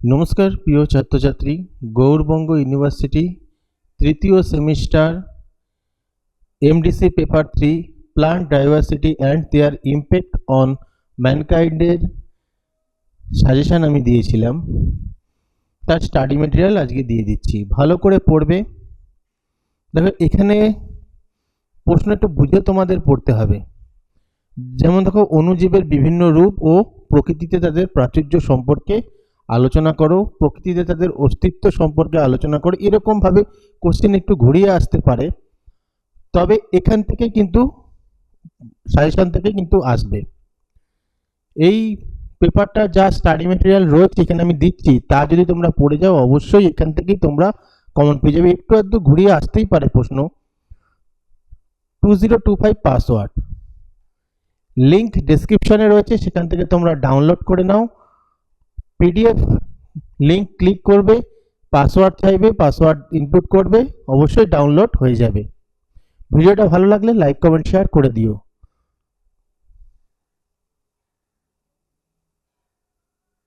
নমস্কার, প্রিয় ছাত্রছাত্রী। গৌরবঙ্গ ইউনিভার্সিটি তৃতীয় semester MDC paper three, plant diversity and their impact on ম্যানকাইন্ডের suggestion আমি দিয়েছিলাম। তার স্টাডি মেটেরিয়াল আজকে দিয়ে দিচ্ছি। ভালো করে পড়বে। দেখো, এখানে প্রশ্ন একটু বুঝে তোমাদের পড়তে হবে। যেমন দেখো অণুজীবের বিভিন্ন রূপ ও প্রকৃতিতে তাদের প্রাচুর্য সম্পর্কে আলোচনা করো, প্রকৃতিতে তাদের অস্তিত্ব সম্পর্কে আলোচনা করো, এরকমভাবে কোশ্চেন একটু ঘুরিয়ে আসতে পারে। তবে এখান থেকে কিন্তু সাজেশন থেকে কিন্তু আসবে। এই পেপারটা যা স্টাডি মেটেরিয়াল রয়েছে এখানে আমি দিচ্ছি, তা যদি তোমরা পড়ে যাও, অবশ্যই এখান থেকেই তোমরা কমন পেয়ে যাবে। একটু আধটু ঘুরিয়ে আসতেই পারে প্রশ্ন। Two zero two five password link ডেসক্রিপশনে রয়েছে, সেখান থেকে তোমরা ডাউনলোড করে নাও। পিডিএফ লিঙ্ক ক্লিক করবে পাসওয়ার্ড চাইবে পাসওয়ার্ড ইনপুট করবে, অবশ্যই ডাউনলোড হয়ে যাবে। ভিডিওটা ভালো লাগলে লাইক কমেন্ট শেয়ার করে দিও।